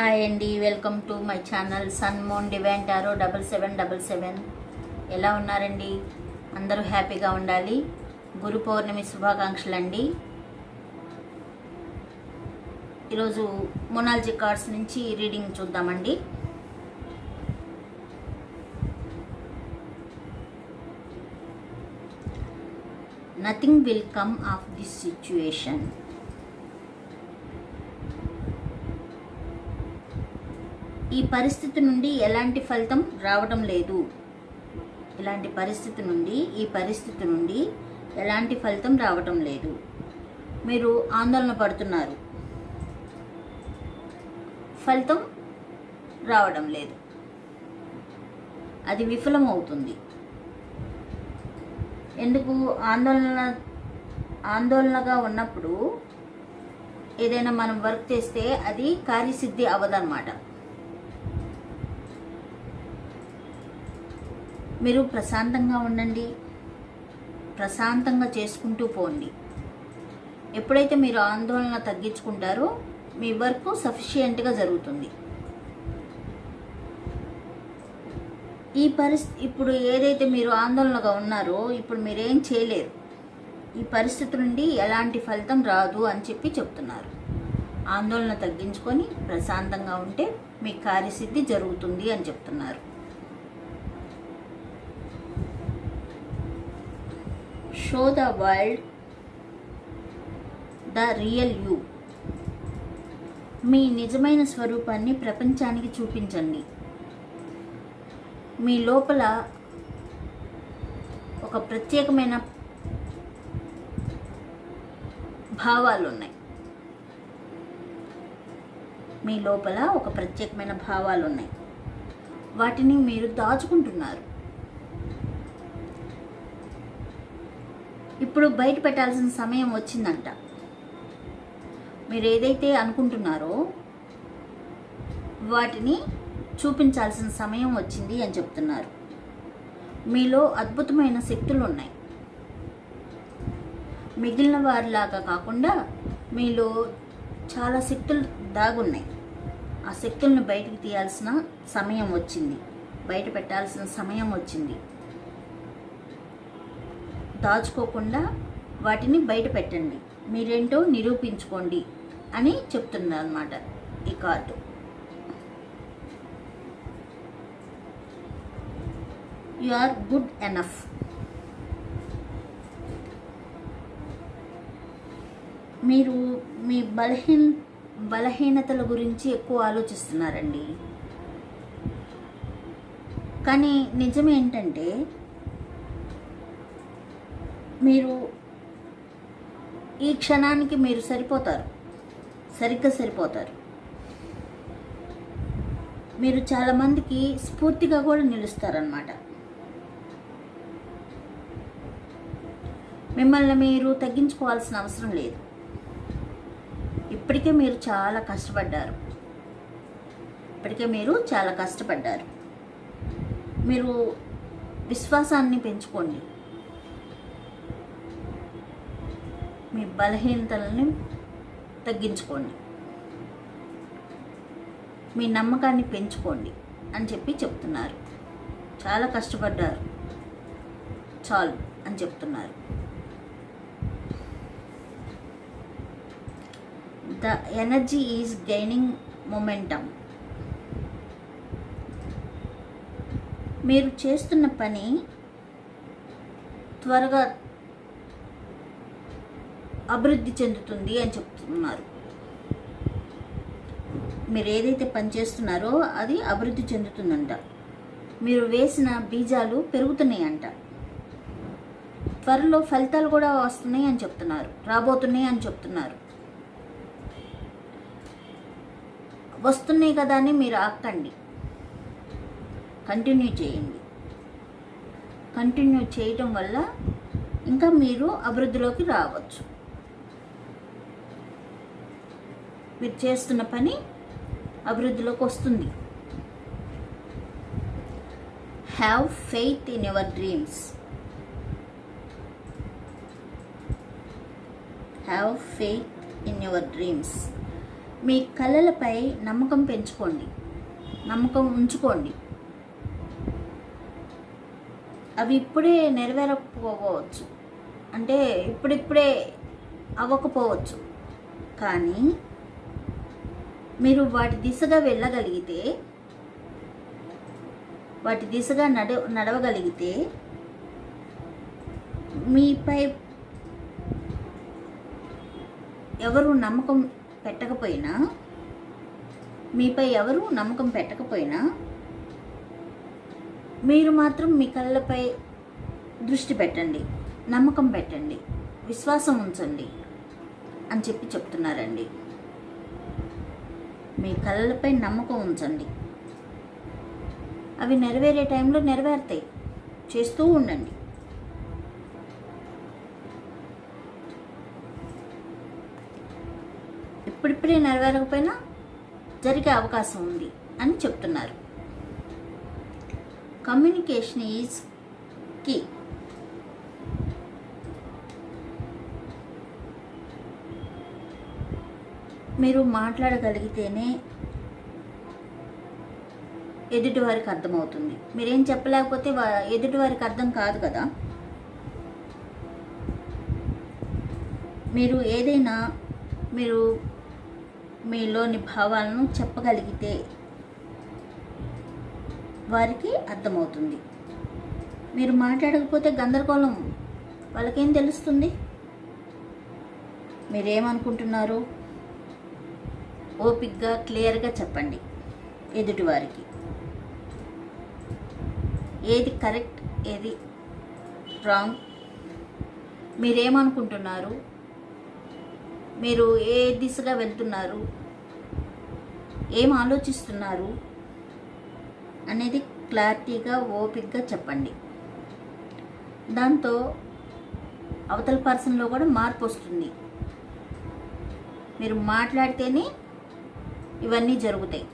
Hi అండి welcome to my channel sun moon divine tarot double seven double seven. ఎలా ఉన్నారండి? అందరూ హ్యాపీగా ఉండాలి. గురు పౌర్ణమి శుభాకాంక్షలు అండి ఈరోజు మొనాలజీ కార్డ్స్ నుంచి రీడింగ్ చూద్దామండి. Nothing will come of this situation ఈ పరిస్థితి నుండి ఎలాంటి ఫలితం రావడం లేదు. ఇలాంటి పరిస్థితి నుండి ఈ పరిస్థితి నుండి ఎలాంటి ఫలితం రావటం లేదు. మీరు ఆందోళన పడుతున్నారు. ఫలితం రావడం లేదు. అది విఫలం అవుతుంది ఎందుకు? ఆందోళన ఆందోళనగా ఉన్నప్పుడు ఏదైనా మనం వర్క్ చేస్తే అది కార్యసిద్ధి అవ్వదన్నమాట. మీరు ప్రశాంతంగా ఉండండి. ప్రశాంతంగా చేసుకుంటూ పోండి. ఎప్పుడైతే మీరు ఆందోళన తగ్గించుకుంటారో మీ వర్క్ సఫిషియెంట్గా జరుగుతుంది. ఈ పరిస్థితి ఇప్పుడు ఏదైతే మీరు ఆందోళనగా ఉన్నారో ఇప్పుడు మీరేం చేయలేరు. ఈ పరిస్థితి నుండి ఎలాంటి ఫలితం రాదు అని చెప్పి చెప్తున్నారు. ఆందోళన తగ్గించుకొని ప్రశాంతంగా ఉంటే మీ కార్యసిద్ధి జరుగుతుంది అని చెప్తున్నారు. Show the world the real you మీ నిజమైన స్వరూపాన్ని ప్రపంచానికి చూపించండి. మీ లోపల ఒక ప్రత్యేకమైన భావాలు ఉన్నాయి మీ లోపల ఒక ప్రత్యేకమైన భావాలు ఉన్నాయి వాటిని మీరు దాచుకుంటున్నారు. ఇప్పుడు బయట పెట్టాల్సిన సమయం వచ్చిందంట. మీరు ఏదైతే అనుకుంటున్నారో వాటిని చూపించాల్సిన సమయం వచ్చింది అని చెప్తున్నారు. మీలో అద్భుతమైన శక్తులు ఉన్నాయి మిగిలిన వారిలాగా కాకుండా మీలో చాలా శక్తులు దాగున్నాయి. ఆ శక్తులను బయటకు తీయాల్సిన సమయం వచ్చింది. బయట పెట్టాల్సిన సమయం వచ్చింది. దాచుకోకుండా వాటిని బయట పెట్టండి. మీరేంటో నిరూపించుకోండి అని చెప్తుంది అనమాట ఈ card. You are good enough మీరు మీ బలహీన బలహీనతల గురించి ఎక్కువ ఆలోచిస్తున్నారండి. కానీ నిజం ఏంటంటే మీరు ఈ క్షణానికి మీరు సరిపోతారు. సరిగ్గా సరిపోతారు. మీరు చాలామందికి స్ఫూర్తిగా కూడా నిలుస్తారనమాట మిమ్మల్ని మీరు తగ్గించుకోవాల్సిన అవసరం లేదు. ఇప్పటికే మీరు చాలా కష్టపడ్డారు. ఇప్పటికే మీరు చాలా కష్టపడ్డారు. మీరు విశ్వాసాన్ని పెంచుకోండి. మీ బలహీనతలని తగ్గించుకోండి. మీ నమ్మకాన్ని పెంచుకోండి అని చెప్పి చెప్తున్నారు. చాలా కష్టపడ్డారు. చాలు అని చెప్తున్నారు. The energy is gaining momentum మీరు చేస్తున్న పని త్వరగా అభివృద్ధి చెందుతుంది అని చెప్తున్నారు. మీరు ఏదైతే పని చేస్తున్నారో అది అభివృద్ధి చెందుతుందంట. మీరు వేసిన బీజాలు పెరుగుతున్నాయంట. త్వరలో ఫలితాలు కూడా వస్తున్నాయి అని చెప్తున్నారు. రాబోతున్నాయి అని చెప్తున్నారు. వస్తున్నాయి కదా అని మీరు ఆక్కండి కంటిన్యూ చేయండి. కంటిన్యూ చేయటం వల్ల ఇంకా మీరు అభివృద్ధిలోకి రావచ్చు. మీరు చేస్తున్న పని అభివృద్ధిలోకి వస్తుంది. Have faith in your dreams have faith in your dreams మీ కళలపై నమ్మకం పెంచుకోండి. నమ్మకం ఉంచుకోండి. అవి ఇప్పుడే నెరవేరకపోవచ్చు. అంటే ఇప్పుడిప్పుడే అవ్వకపోవచ్చు. కానీ మీరు వాటి దిశగా వెళ్ళగలిగితే వాటి దిశగా నడ నడవగలిగితే మీపై ఎవరు నమ్మకం పెట్టకపోయినా మీపై ఎవరు నమ్మకం పెట్టకపోయినా మీరు మాత్రం మీ కళ్ళపై దృష్టి పెట్టండి నమ్మకం పెట్టండి విశ్వాసం ఉంచండి అని చెప్పి చెప్తున్నారండి. మీ కళ్ళపై నమ్మకం ఉంచండి. అవి నెరవేరే టైంలో నెరవేరుతాయి చేస్తూ ఉండండి. ఇప్పుడిప్పుడే నెరవేరకపోయినా జరిగే అవకాశం ఉంది అని చెప్తున్నారు. కమ్యూనికేషన్ ఈజ్ కీ మీరు మాట్లాడగలిగితేనే ఎదుటివారికి అర్థమవుతుంది. మీరేం చెప్పలేకపోతే ఎదుటివారికి అర్థం కాదు కదా? మీరు ఏదైనా మీరు మీలోని భావాలను చెప్పగలిగితే వారికి అర్థమవుతుంది. మీరు మాట్లాడకపోతే గందరగోళం. వాళ్ళకేం తెలుస్తుంది? మీరేమనుకుంటున్నారు? ఓపిక్గా క్లియర్గా చెప్పండి ఎదుటివారికి. ఏది కరెక్ట్ ఏది రాంగ్? మీరేమనుకుంటున్నారు? మీరు ఏ దిశగా వెళ్తున్నారు? ఏం ఆలోచిస్తున్నారు? అనేది క్లారిటీగా ఓపిక్గా చెప్పండి. దాంతో అవతల పర్సన్లో కూడా మార్పు వస్తుంది. మీరు మాట్లాడితేనే ఇవన్నీ జరుగుతాయి.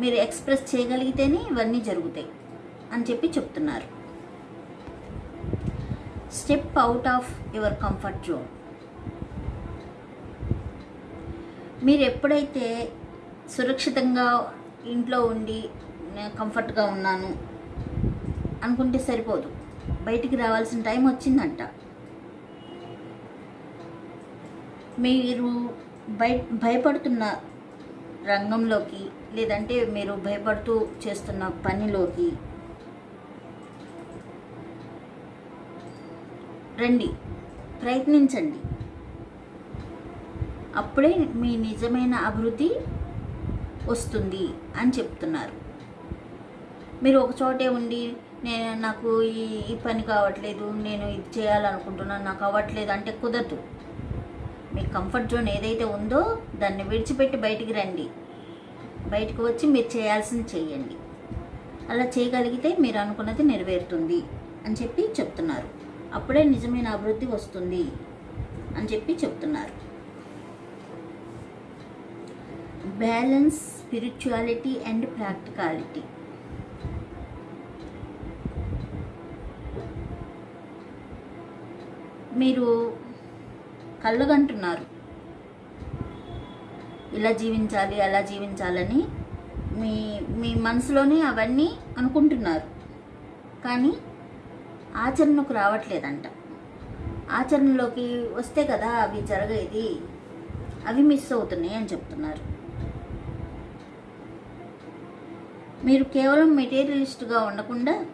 మీరు ఎక్స్ప్రెస్ చేయగలిగితేనే ఇవన్నీ జరుగుతాయి అని చెప్పి చెప్తున్నారు. Step out of your comfort zone మీరు ఎప్పుడైతే సురక్షితంగా ఇంట్లో ఉండి కంఫర్ట్గా ఉన్నాను అనుకుంటే సరిపోదు. బయటికి రావాల్సిన టైం వచ్చిందంట. మీరు భయ భయపడుతున్న రంగంలోకి లేదంటే మీరు భయపడుతూ చేస్తున్న పనిలోకి. రండి ప్రయత్నించండి. అప్పుడే మీ నిజమైన అభివృద్ధి వస్తుంది అని చెప్తున్నారు. మీరు ఒక చోటే ఉండి నేను నాకు ఈ ఈ పని కావట్లేదు నేను ఇది చేయాలనుకుంటున్నాను నాకు అవ్వట్లేదు అంటే కుదరదు. మీ కంఫర్ట్ జోన్ ఏదైతే ఉందో దాన్ని విడిచిపెట్టి బయటికి రండి. బయటకు వచ్చి మీరు చేయాల్సింది చేయండి. అలా చేయగలిగితే మీరు అనుకున్నది నెరవేరుతుంది అని చెప్పి చెప్తున్నారు. అప్పుడే నిజమైన అభివృద్ధి వస్తుంది అని చెప్పి చెప్తున్నారు. బ్యాలెన్స్ స్పిరిచువాలిటీ అండ్ ప్రాక్టికాలిటీ మీరు కళ్ళుగంటున్నారు. ఇలా జీవించాలి అలా జీవించాలని మీ మీ మనసులోనే అవన్నీ అనుకుంటున్నారు. కానీ ఆచరణకు రావట్లేదంట. ఆచరణలోకి వస్తే కదా అవి జరగేది అవి మిస్ అవుతున్నాయి అని చెప్తున్నారు. మీరు కేవలం మెటీరియలిస్ట్గా ఉండకుండా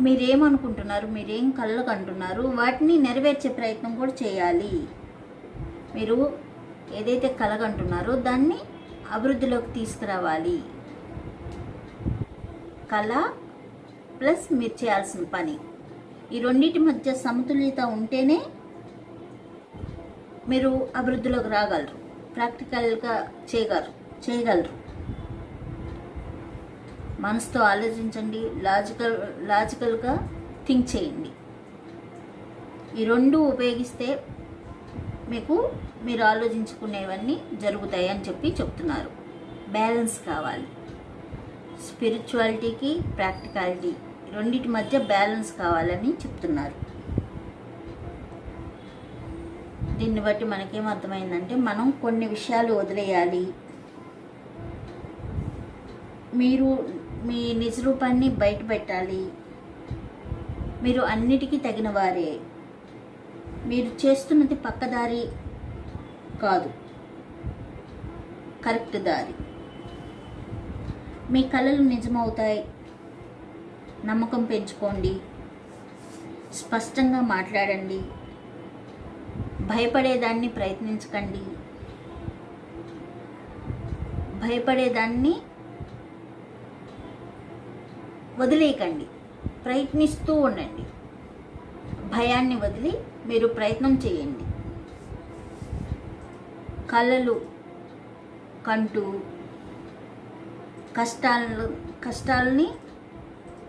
మీరేమనుకుంటున్నారు? మీరేం కళ్ళకు అంటున్నారు వాటిని నెరవేర్చే ప్రయత్నం కూడా చేయాలి. మీరు ఏదైతే కలగంటున్నారో దాన్ని అభివృద్ధిలోకి తీసుకురావాలి. కళ ప్లస్ మీరు చేయాల్సిన పని. ఈ రెండింటి మధ్య సమతుల్యత ఉంటేనే మీరు అభివృద్ధిలోకి రాగలరు. ప్రాక్టికల్గా చేయగలరు. చేయగలరు. మనసుతో ఆలోచించండి లాజికల్ లాజికల్గా థింక్ చేయండి. ఈ రెండు ఉపయోగిస్తే మీకు మీరు ఆలోచించుకునేవన్నీ జరుగుతాయి అని చెప్పి చెప్తున్నారు. బ్యాలెన్స్ కావాలి. స్పిరిచువాలిటీకి ప్రాక్టికాలిటీ రెండింటి మధ్య బ్యాలెన్స్ కావాలని చెప్తున్నారు. దీన్ని బట్టి మనకేం అర్థమైందంటే మనం కొన్ని విషయాలు వదిలేయాలి. మీరు మీ నిజ రూపాన్ని బయట పెట్టాలి. మీరు అన్నిటికీ తగిన వారే మీరు చేస్తున్నది పక్కదారి కాదు. కరెక్ట్ దారి. మీ కళలు నిజమవుతాయి. నమ్మకం పెంచుకోండి. స్పష్టంగా మాట్లాడండి. భయపడేదాన్ని ప్రయత్నించకండి. భయపడేదాన్ని వదిలేయకండి. ప్రయత్నిస్తూ ఉండండి. భయాన్ని వదిలి మీరు ప్రయత్నం చేయండి. కళలు కంటూ కష్టాలను కష్టాలని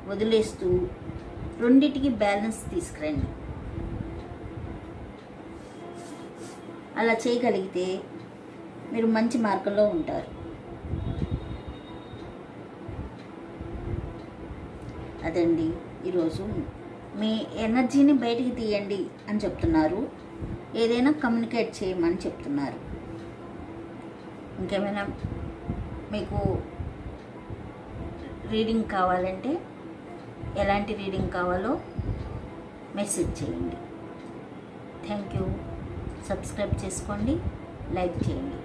వదిలేస్తూ రెండిటికి బ్యాలెన్స్ తీసుకురండి. అలా చేయగలిగితే మీరు మంచి మార్గంలో ఉంటారు. అదండి ఈరోజు. మీ ఎనర్జీని బయటికి తీయండి అని చెప్తున్నారు. ఏదైనా కమ్యూనికేట్ చేయమని చెప్తున్నారు. ఇంకేమైనా మీకు రీడింగ్ కావాలంటే ఎలాంటి రీడింగ్ కావాలో మెసేజ్ చేయండి. Thank you. సబ్స్క్రైబ్ చేసుకోండి. లైక్ చేయండి.